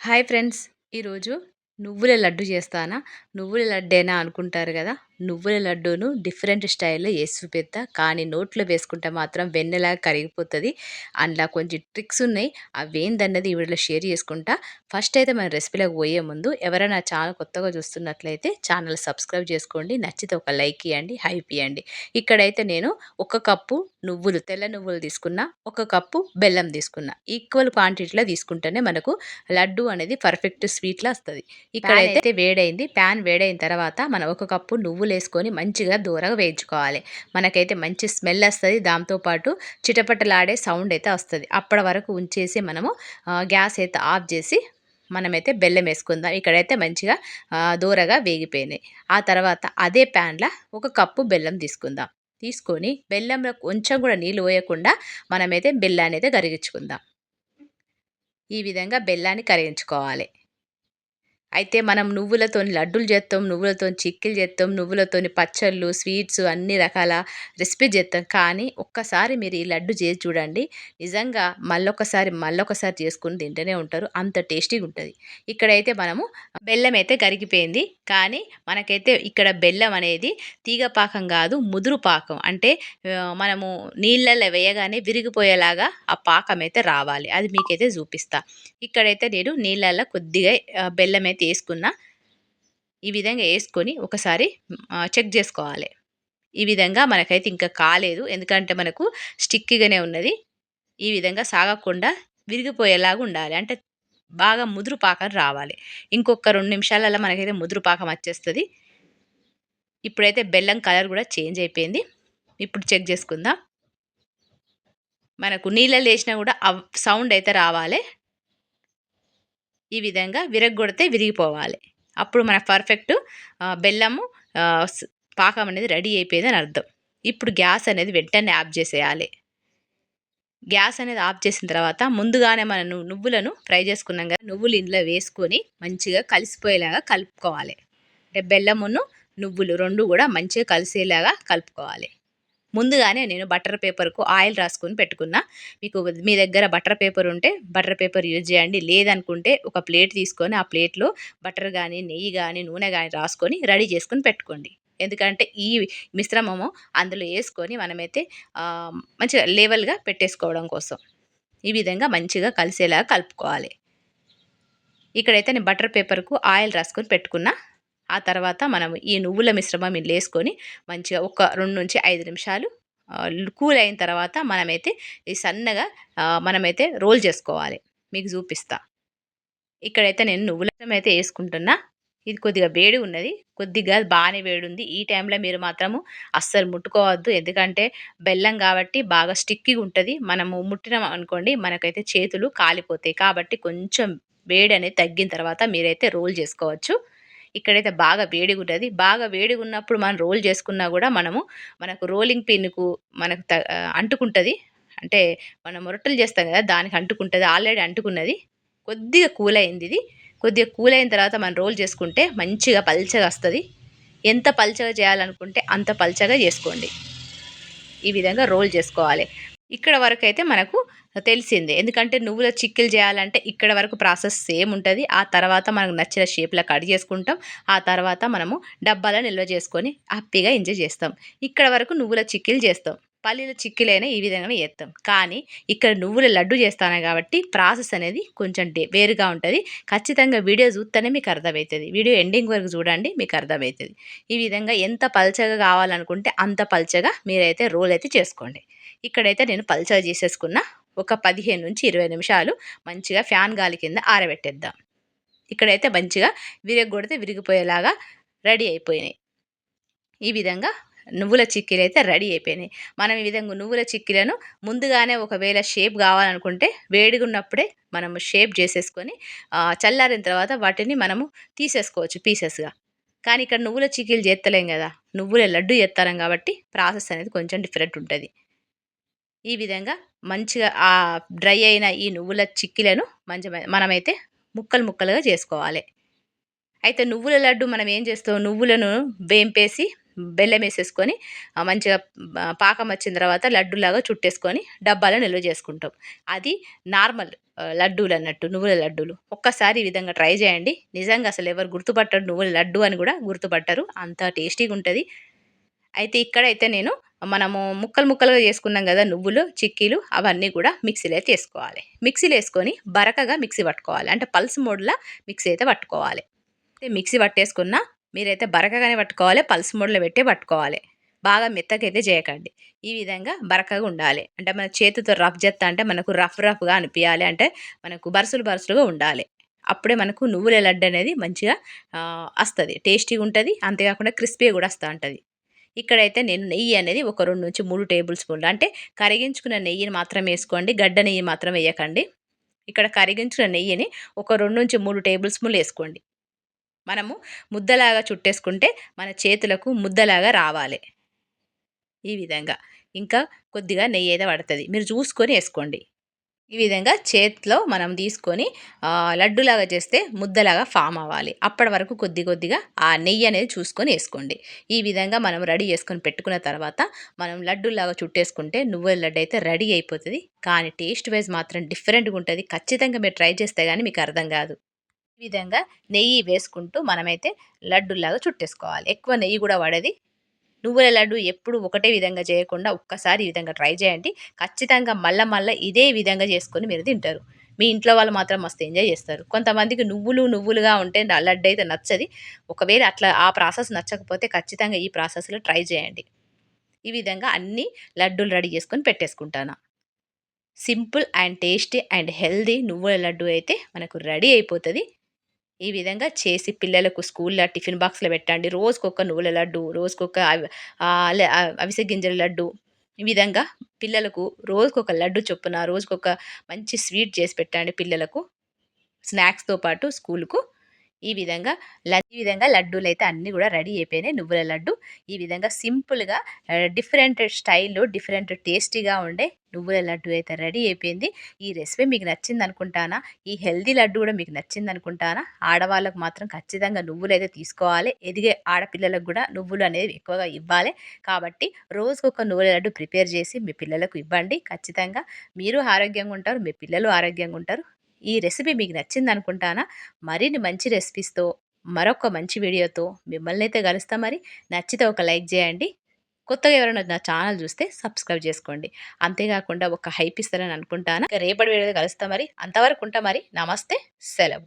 Hi friends. ఈరోజు నువ్వుల లడ్డు చేస్తానా? నువ్వుల లడ్డేనా అనుకుంటారు కదా? నువ్వుల లడ్డూను డిఫరెంట్ స్టైల్లో వేసి చూపిస్తా కానీ నోట్లో వేసుకుంటే మాత్రం వెన్నెలా కరిగిపోతుంది. అందులో కొంచెం ట్రిక్స్ ఉన్నాయి. అవి ఏందన్నది ఈ వీడియోలో షేర్ చేసుకుంటా. ఫస్ట్ అయితే మన రెసిపీలోకి పోయే ముందు ఎవరైనా ఛానల్ కొత్తగా చూస్తున్నట్లయితే ఛానల్ సబ్స్క్రైబ్ చేసుకోండి. నచ్చితే ఒక లైక్ ఇవ్వండి హైప్ ఇవ్వండి ఇక్కడైతే నేను ఒక కప్పు నువ్వులు తెల్ల నువ్వులు తీసుకున్నా ఒక కప్పు బెల్లం తీసుకున్నా. ఈక్వల్ క్వాంటిటీలో తీసుకుంటేనే మనకు లడ్డు అనేది పర్ఫెక్ట్ స్వీట్లో వస్తుంది. ఇక్కడైతే వేడైంది. ప్యాన్ వేడైన తర్వాత మనం ఒక కప్పు నువ్వులు వేసుకొని మంచిగా దూరగా వేయించుకోవాలి. మనకైతే మంచి స్మెల్ వస్తుంది. దాంతోపాటు చిటపటలాడే సౌండ్ అయితే వస్తుంది. అప్పటి వరకు ఉంచేసి మనము గ్యాస్ అయితే ఆఫ్ చేసి మనమైతే బెల్లం వేసుకుందాం. ఇక్కడైతే మంచిగా దూరగా వేగిపోయినాయి ఆ తర్వాత అదే ప్యాన్లో ఒక కప్పు బెల్లం తీసుకుందాం. తీసుకొని బెల్లంలో కొంచెం కూడా నీళ్ళు పోయకుండా మనమైతే బెల్లాన్ని అయితే కరిగించుకుందాం. ఈ విధంగా బెల్లాన్ని కరిగించుకోవాలి. అయితే మనం నువ్వులతో లడ్డూలు చేస్తాం నువ్వులతో చిక్కిలు చేస్తాం నువ్వులతో పచ్చళ్ళు స్వీట్స్ అన్ని రకాల రెసిపీ చేస్తాం కానీ ఒక్కసారి మీరు ఈ లడ్డు చేసి చూడండి. నిజంగా మళ్ళొకసారి మళ్ళొకసారి చేసుకుని తింటూనే ఉంటారు. అంత టేస్టీగా ఉంటుంది. ఇక్కడైతే మనము బెల్లం అయితే కరిగిపోయింది. కానీ మనకైతే ఇక్కడ బెల్లం అనేది తీగ పాకం కాదు ముదురు పాకం. అంటే మనము నీళ్ళల్లో వేయగానే విరిగిపోయేలాగా ఆ పాకం అయితే రావాలి. అది మీకైతే చూపిస్తా. ఇక్కడైతే నేను నీళ్ళల్లో కొద్దిగా బెల్లం అయితే వేసుకున్నా ఈ విధంగా వేసుకొని ఒకసారి చెక్ చేసుకోవాలి. ఈ విధంగా మనకైతే ఇంకా కాలేదు. ఎందుకంటే మనకు స్టిక్గానే ఉన్నది. ఈ విధంగా సాగకుండా విరిగిపోయేలాగా ఉండాలి. అంటే బాగా ముదురు పాకం రావాలి. ఇంకొక రెండు నిమిషాలలో మనకైతే ముదురు పాకం వచ్చేస్తుంది. ఇప్పుడైతే బెల్లం కలర్ కూడా చేంజ్ అయిపోయింది. ఇప్పుడు చెక్ చేసుకుందాం. మనకు నీళ్ళలో వేసినా కూడా సౌండ్ అయితే రావాలి. ఈ విధంగా విరగొడితే విరిగిపోవాలి. అప్పుడు మన పర్ఫెక్ట్ బెల్లము పాకం అనేది రెడీ అయిపోయిందని అర్థం. ఇప్పుడు గ్యాస్ అనేది వెంటనే ఆఫ్ చేసేయాలి. గ్యాస్ అనేది ఆఫ్ చేసిన తర్వాత ముందుగానే మనం నువ్వులను ఫ్రై చేసుకున్నాం కదా నువ్వులు ఇందులో వేసుకొని మంచిగా కలిసిపోయేలాగా కలుపుకోవాలి. అంటే బెల్లమును నువ్వులు రెండు కూడా మంచిగా కలిసేలాగా కలుపుకోవాలి. ముందుగానే నేను బటర్ పేపర్కు ఆయిల్ రాసుకొని పెట్టుకున్నా. మీకు మీ దగ్గర బటర్ పేపర్ ఉంటే బటర్ పేపర్ యూజ్ చేయండి. లేదనుకుంటే ఒక ప్లేట్ తీసుకొని ఆ ప్లేట్లో బటర్ కానీ నెయ్యి కానీ నూనె కానీ రాసుకొని రెడీ చేసుకొని పెట్టుకోండి. ఎందుకంటే ఈ మిశ్రమము అందులో వేసుకొని మనమైతే మంచిగా లెవెల్గా పెట్టేసుకోవడం కోసం ఈ విధంగా మంచిగా కలిసేలాగా కలుపుకోవాలి. ఇక్కడైతే నేను బటర్ పేపర్కు ఆయిల్ రాసుకొని పెట్టుకున్నా. ఆ తర్వాత మనం ఈ నువ్వుల మిశ్రమం ఇందులో వేసుకొని మంచిగా ఒక రెండు నుంచి ఐదు నిమిషాలు కూల్ అయిన తర్వాత మనమైతే ఈ సన్నగా మనమైతే రోల్ చేసుకోవాలి. మీకు చూపిస్తా. ఇక్కడైతే నేను నువ్వుల అయితే వేసుకుంటున్నా. ఇది కొద్దిగా వేడి ఉన్నది. కొద్దిగా బాగానే వేడి ఉంది. ఈ టైంలో మీరు మాత్రము అస్సలు ముట్టుకోవద్దు. ఎందుకంటే బెల్లం కాబట్టి బాగా స్టిక్కిగా ఉంటుంది. మనము ముట్టినాం అనుకోండి మనకైతే చేతులు కాలిపోతాయి. కాబట్టి కొంచెం వేడి అనేది తగ్గిన తర్వాత మీరైతే రోల్ చేసుకోవచ్చు. ఇక్కడైతే బాగా వేడిగా ఉంటుంది బాగా వేడిగా ఉన్నప్పుడు మనం రోల్ చేసుకున్నా కూడా మనము మనకు రోలింగ్ పిన్కు మనకు అంటుకుంటుంది. అంటే మనం మొరటలు చేస్తాం కదా దానికి అంటుకుంటుంది. ఆల్రెడీ అంటుకున్నది. కొద్దిగా కూల్ అయింది ఇది. కొద్దిగా కూల్ అయిన తర్వాత మనం రోల్ చేసుకుంటే మంచిగా పల్చగా వస్తుంది. ఎంత పల్చగా చేయాలనుకుంటే అంత పల్చగా చేసుకోండి. ఈ విధంగా రోల్ చేసుకోవాలి. ఇక్కడ వరకు అయితే మనకు తెలిసిందే. ఎందుకంటే నువ్వుల చిక్కిలు చేయాలంటే ఇక్కడ వరకు ప్రాసెస్ సేమ్ ఉంటుంది. ఆ తర్వాత మనకు నచ్చిన షేప్లో కట్ చేసుకుంటాం. ఆ తర్వాత మనము డబ్బాలో నిల్వ చేసుకొని హ్యాపీగా ఎంజాయ్ చేస్తాం. ఇక్కడ వరకు నువ్వుల చిక్కిలు చేస్తాం. పల్లీలు చిక్కిలైనా ఈ విధంగానే చేస్తాం. కానీ ఇక్కడ నువ్వుల లడ్డు చేస్తాను కాబట్టి ప్రాసెస్ అనేది కొంచెం వేరుగా ఉంటుంది. ఖచ్చితంగా వీడియో చూస్తేనే మీకు అర్థమవుతుంది వీడియో ఎండింగ్ వరకు చూడండి మీకు అర్థమవుతుంది ఈ విధంగా ఎంత పల్చగా కావాలనుకుంటే అంత పల్చగా మీరైతే రోల్ అయితే చేసుకోండి. ఇక్కడైతే నేను పల్చగా చేసేసుకున్న ఒక పదిహేను నుంచి ఇరవై నిమిషాలు మంచిగా ఫ్యాన్ గాలి కింద ఆరబెట్టేద్దాం. ఇక్కడైతే మంచిగా విరగొడితే విరిగిపోయేలాగా రెడీ అయిపోయినాయి. ఈ విధంగా నువ్వుల చిక్కీలు అయితే రెడీ అయిపోయినాయి. మనం ఈ విధంగా నువ్వుల చిక్కీలను ముందుగానే ఒకవేళ షేప్ కావాలనుకుంటే వేడిగా ఉన్నప్పుడే మనము షేప్ చేసేసుకొని చల్లారిన తర్వాత వాటిని మనము తీసేసుకోవచ్చు పీసెస్గా. కానీ ఇక్కడ నువ్వుల చిక్కీలు చేస్తలేం కదా నువ్వుల లడ్డు చేస్తారం కాబట్టి ప్రాసెస్ అనేది కొంచెం డిఫరెంట్ ఉంటుంది. ఈ విధంగా మంచిగా ఆ డ్రై అయిన ఈ నువ్వుల చిక్కిలను మంచి మనమైతే ముక్కలు ముక్కలుగా చేసుకోవాలి. అయితే నువ్వుల లడ్డు మనం ఏం చేస్తాం? నువ్వులను వేంపేసి బెల్లం వేసేసుకొని మంచిగా పాకం వచ్చిన తర్వాత లడ్డులాగా చుట్టేసుకొని డబ్బాలో నిల్వ చేసుకుంటాం. అది నార్మల్ లడ్డూలు అన్నట్టు నువ్వుల లడ్డూలు. ఒక్కసారి ఈ విధంగా ట్రై చేయండి. నిజంగా అసలు ఎవరు గుర్తుపట్టరు నువ్వుల లడ్డు అని కూడా గుర్తుపట్టరు. అంత టేస్టీగా ఉంటుంది. అయితే ఇక్కడైతే నేను మనము ముక్కలు ముక్కలుగా చేసుకున్నాం కదా నువ్వులు చిక్కీలు అవన్నీ కూడా మిక్సీలో అయితే వేసుకోవాలి మిక్సీలో వేసుకొని బరకగా మిక్సీ పట్టుకోవాలి. అంటే పల్స్ మోడ్లో మిక్సీ అయితే పట్టుకోవాలి. అయితే మిక్సీ పట్టేసుకున్న మీరైతే బరకగానే పట్టుకోవాలి పల్స్ మోడ్లో పెట్టి పట్టుకోవాలి. బాగా మెత్తకైతే చేయకండి. ఈ విధంగా బరకగా ఉండాలి. అంటే మన చేతితో రఫ్ చేస్తా అంటే మనకు రఫ్ రఫ్గా అనిపించాలి అంటే మనకు బరుసులు బరుసులుగా ఉండాలి. అప్పుడే మనకు నువ్వుల లడ్డు అనేది మంచిగా వస్తుంది. టేస్టీగా ఉంటుంది. అంతేకాకుండా క్రిస్పీగా కూడా వస్తూ ఉంటుంది. ఇక్కడైతే నేను నెయ్యి అనేది ఒక రెండు నుంచి మూడు టేబుల్ స్పూన్లు. అంటే కరిగించుకున్న నెయ్యిని మాత్రం వేసుకోండి. గడ్డ నెయ్యి మాత్రం వేయకండి. ఇక్కడ కరిగించిన నెయ్యిని ఒక రెండు నుంచి మూడు టేబుల్ స్పూన్లు వేసుకోండి. మనము ముద్దలాగా చుట్టేసుకుంటే మన చేతులకు ముద్దలాగా రావాలి. ఈ విధంగా. ఇంకా కొద్దిగా నెయ్యి అయితే పడుతుంది. మీరు చూసుకొని వేసుకోండి. ఈ విధంగా చేతిలో మనం తీసుకొని లడ్డులాగా చేస్తే ముద్దలాగా ఫామ్ అవ్వాలి. అప్పటి వరకు కొద్ది కొద్దిగా ఆ నెయ్యి అనేది చూసుకొని వేసుకోండి. ఈ విధంగా మనం రెడీ చేసుకొని పెట్టుకున్న తర్వాత మనం లడ్డులాగా చుట్టేసుకుంటే నువ్వుల లడ్డు అయితే రెడీ అయిపోతుంది. కానీ టేస్ట్ వైజ్ మాత్రం డిఫరెంట్గా ఉంటుంది. ఖచ్చితంగా మీరు ట్రై చేస్తే కానీ మీకు అర్థం కాదు. విధంగా నెయ్యి వేసుకుంటూ మనమైతే లడ్డులాగా చుట్టేసుకోవాలి. ఎక్కువ నెయ్యి కూడా పడది నువ్వుల లడ్డు ఎప్పుడు ఒకటే విధంగా చేయకుండా ఒక్కసారి ఈ విధంగా ట్రై చేయండి. ఖచ్చితంగా మళ్ళీ మళ్ళీ ఇదే విధంగా చేసుకొని మీరు తింటారు. మీ ఇంట్లో వాళ్ళు మాత్రం మస్తు ఎంజాయ్ చేస్తారు. కొంతమందికి నువ్వులు నువ్వులుగా ఉంటే లడ్డు అయితే నచ్చది. ఒకవేళ అట్లా ఆ ప్రాసెస్ నచ్చకపోతే ఖచ్చితంగా ఈ ప్రాసెస్లో ట్రై చేయండి. ఈ విధంగా అన్ని లడ్డూలు రెడీ చేసుకొని పెట్టేసుకుంటాను. Simple and tasty and healthy నువ్వుల లడ్డు అయితే మనకు రెడీ అయిపోతుంది. ఈ విధంగా చేసి పిల్లలకు స్కూల్లో టిఫిన్ బాక్స్లో పెట్టండి. రోజుకొక నువ్వుల లడ్డు రోజుకొక అవిసె గింజల లడ్డు. ఈ విధంగా పిల్లలకు రోజుకొక లడ్డు చొప్పున రోజుకొక మంచి స్వీట్ చేసి పెట్టండి పిల్లలకు. స్నాక్స్తో పాటు స్కూల్కు ఈ విధంగా ఈ విధంగా లడ్డూలు అయితే అన్నీ కూడా రెడీ అయిపోయినాయి. నువ్వుల లడ్డు ఈ విధంగా సింపుల్గా డిఫరెంట్ స్టైల్లో డిఫరెంట్ టేస్టీగా ఉండే నువ్వుల లడ్డు అయితే రెడీ అయిపోయింది. ఈ రెసిపీ మీకు నచ్చింది అనుకుంటానా ఈ హెల్దీ లడ్డు కూడా మీకు నచ్చింది అనుకుంటానా ఆడవాళ్ళకు మాత్రం ఖచ్చితంగా నువ్వులు అయితే తీసుకోవాలి. ఎదిగే ఆడపిల్లలకు కూడా నువ్వులు అనేది ఎక్కువగా ఇవ్వాలి. కాబట్టి రోజుకొక నువ్వుల లడ్డు ప్రిపేర్ చేసి మీ పిల్లలకు ఇవ్వండి. ఖచ్చితంగా మీరు ఆరోగ్యంగా ఉంటారు మీ పిల్లలు ఆరోగ్యంగా ఉంటారు. ఈ రెసిపీ మీకు నచ్చింది అనుకుంటానా మరిన్ని మంచి రెసిపీస్తో మరొక మంచి వీడియోతో మిమ్మల్ని అయితే కలుస్తా మరి. నచ్చితే ఒక లైక్ చేయండి. కొత్తగా ఎవరైనా నా ఛానల్ చూస్తే సబ్స్క్రైబ్ చేసుకోండి. అంతేకాకుండా ఒక హైప్ ఇస్తారని అనుకుంటాను? రేపటి వీడియో కలుస్తా మరి. అంతవరకు ఉంటా మరి. నమస్తే. సెలవు.